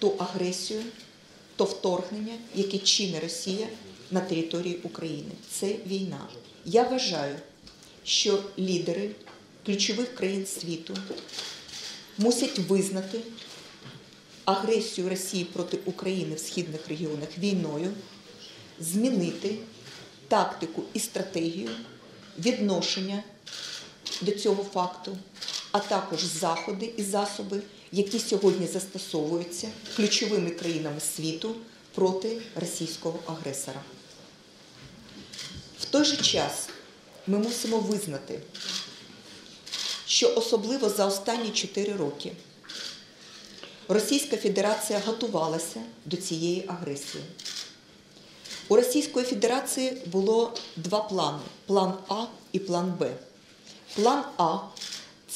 ту агресію, то вторгнення, яке чинить Росія на території України. Це війна. Я вважаю, що лідери ключових країн світу мусять визнати агресію Росії проти України в східних регіонах війною, змінити тактику і стратегію відношення до цього факту, а також заходи і засоби, які сьогодні застосовуються ключовими країнами світу проти російського агресора. В той же час ми мусимо визнати, що особливо за останні 4 роки Російська Федерація готувалася до цієї агресії. У Російської Федерації було два плани: план А і план Б. План А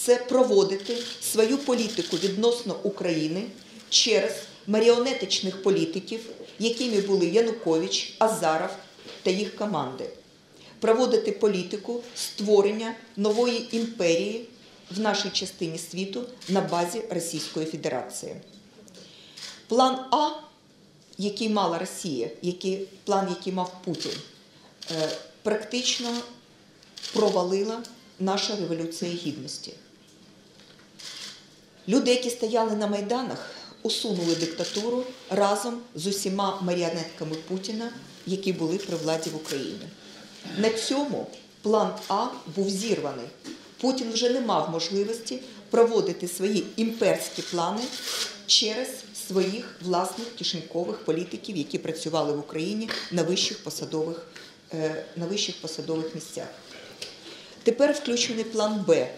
це проводити свою політику відносно України через маріонетичних політиків, якими були Янукович, Азаров та їх команди. Проводити політику створення нової імперії в нашій частині світу на базі Російської Федерації. План А, який мала Росія, який, план, який мав Путін, е, практично провалила наша революція гідності. Люди, які стояли на майданах, усунули диктатуру разом з усіма маріонетками Путіна, які були при владі в Україні. На цьому план А був зірваний. Путін вже не мав можливості проводити свої імперські плани через своїх власних кишенькових політиків, які працювали в Україні на вищих посадових, е, на вищих посадових місцях. Тепер включений план Б.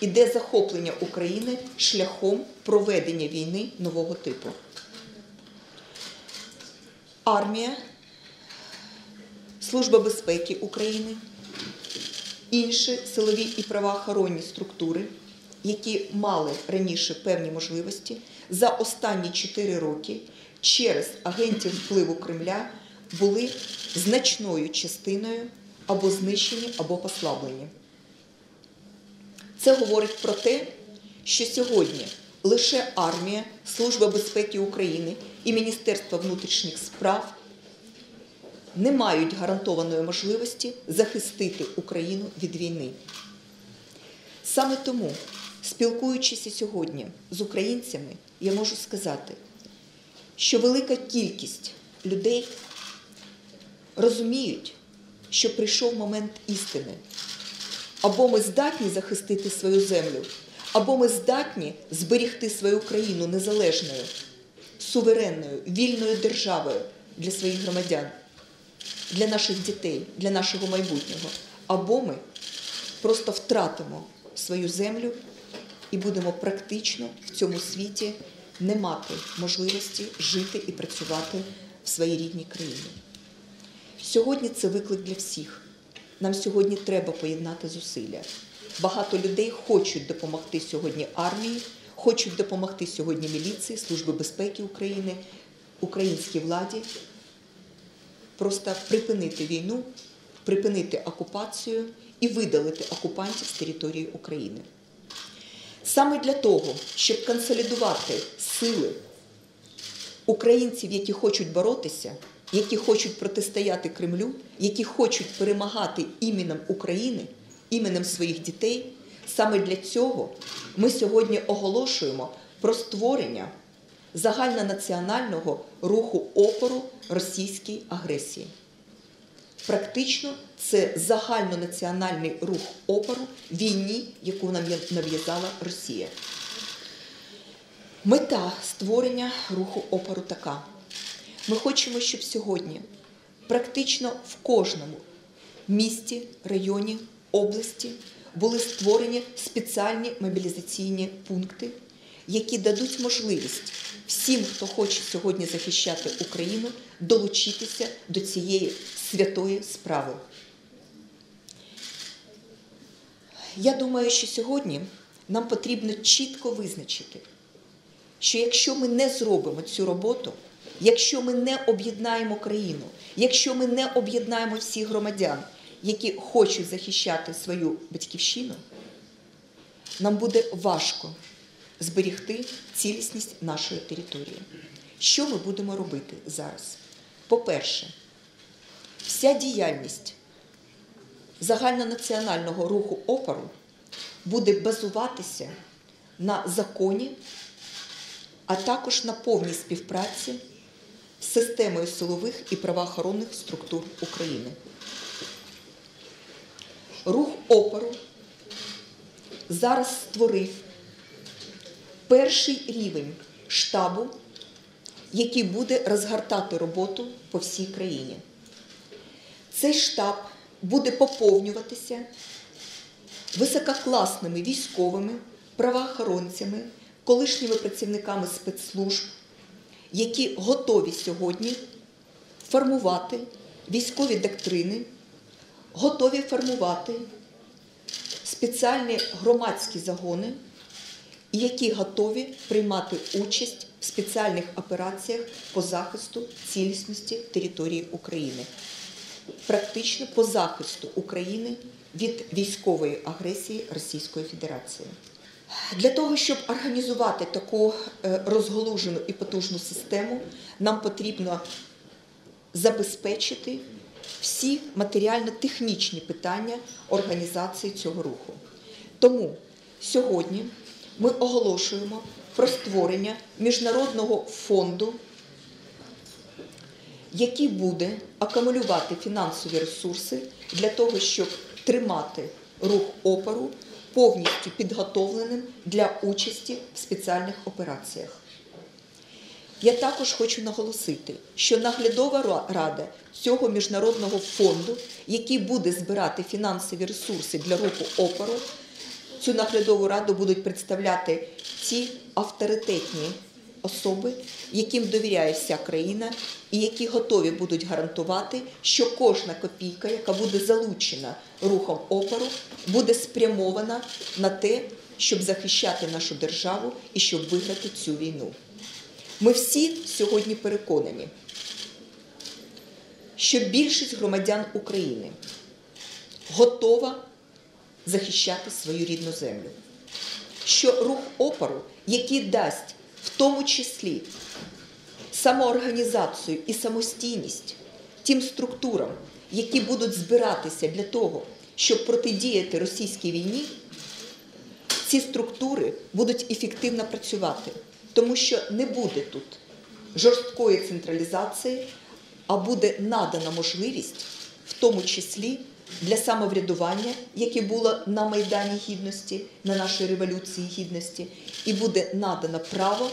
Іде захоплення України шляхом проведення війни нового типу. Армія, Служба безпеки України, інші силові і правоохоронні структури, які мали раніше певні можливості, за останні 4 роки через агентів впливу Кремля були значною частиною або знищені, або послаблені. Це говорить про те, що сьогодні лише армія, Служба безпеки України і Міністерство внутрішніх справ не мають гарантованої можливості захистити Україну від війни. Саме тому, спілкуючись сьогодні з українцями, я можу сказати, що велика кількість людей розуміють, що прийшов момент істини. Або ми здатні захистити свою землю, або ми здатні зберігти свою країну незалежною, суверенною, вільною державою для своїх громадян, для наших дітей, для нашого майбутнього. Або ми просто втратимо свою землю і будемо практично в цьому світі не мати можливості жити і працювати в своїй рідній країні. Сьогодні це виклик для всіх. Нам сьогодні треба поєднати зусилля. Багато людей хочуть допомогти сьогодні армії, хочуть допомогти сьогодні міліції, Служби безпеки України, українській владі. Просто припинити війну, припинити окупацію і видалити окупантів з території України. Саме для того, щоб консолідувати сили українців, які хочуть боротися, які хочуть протистояти Кремлю, які хочуть перемагати іменем України, іменем своїх дітей, саме для цього ми сьогодні оголошуємо про створення загальнонаціонального руху опору російській агресії. Практично це загальнонаціональний рух опору війні, яку нам нав'язала Росія. Мета створення руху опору така. Ми хочемо, щоб сьогодні практично в кожному місті, районі, області були створені спеціальні мобілізаційні пункти, які дадуть можливість всім, хто хоче сьогодні захищати Україну, долучитися до цієї святої справи. Я думаю, що сьогодні нам потрібно чітко визначити, що якщо ми не зробимо цю роботу, якщо ми не об'єднаємо країну, якщо ми не об'єднаємо всіх громадян, які хочуть захищати свою батьківщину, нам буде важко зберігти цілісність нашої території. Що ми будемо робити зараз? По-перше, вся діяльність загальнонаціонального руху опору буде базуватися на законі, а також на повній співпраці системою силових і правоохоронних структур України. Рух опору зараз створив перший рівень штабу, який буде розгортати роботу по всій країні. Цей штаб буде поповнюватися висококласними військовими, правоохоронцями, колишніми працівниками спецслужб, які готові сьогодні формувати військові доктрини, готові формувати спеціальні громадські загони, які готові приймати участь в спеціальних операціях по захисту цілісності території України, практично по захисту України від військової агресії Російської Федерації. Для того, щоб організувати таку е, розголужену і потужну систему, нам потрібно забезпечити всі матеріально-технічні питання організації цього руху. Тому сьогодні ми оголошуємо про створення міжнародного фонду, який буде акумулювати фінансові ресурси для того, щоб тримати рух опору повністю підготовленим для участі в спеціальних операціях. Я також хочу наголосити, що наглядова рада цього міжнародного фонду, який буде збирати фінансові ресурси для руху опору, цю наглядову раду будуть представляти ті авторитетні особи, яким довіряє вся країна, і які готові будуть гарантувати, що кожна копійка, яка буде залучена рухом опору, буде спрямована на те, щоб захищати нашу державу і щоб виграти цю війну. Ми всі сьогодні переконані, що більшість громадян України готова захищати свою рідну землю, що рух опору, який дасть в тому числі самоорганізацію і самостійність тим структурам, які будуть збиратися для того, щоб протидіяти російській війні, ці структури будуть ефективно працювати, тому що не буде тут жорсткої централізації, а буде надана можливість, в тому числі для самоврядування, яке було на Майдані Гідності, на нашій революції гідності, і буде надано право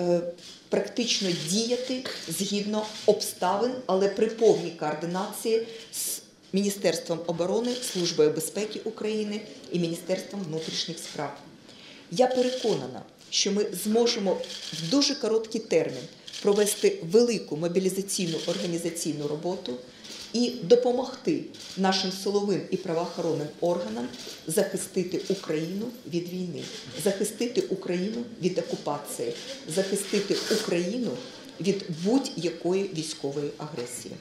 е, практично діяти згідно обставин, але при повній координації з Міністерством оборони, Службою безпеки України і Міністерством внутрішніх справ. Я переконана, що ми зможемо в дуже короткий термін провести велику мобілізаційну організаційну роботу і допомогти нашим силовим і правоохоронним органам захистити Україну від війни, захистити Україну від окупації, захистити Україну від будь-якої військової агресії.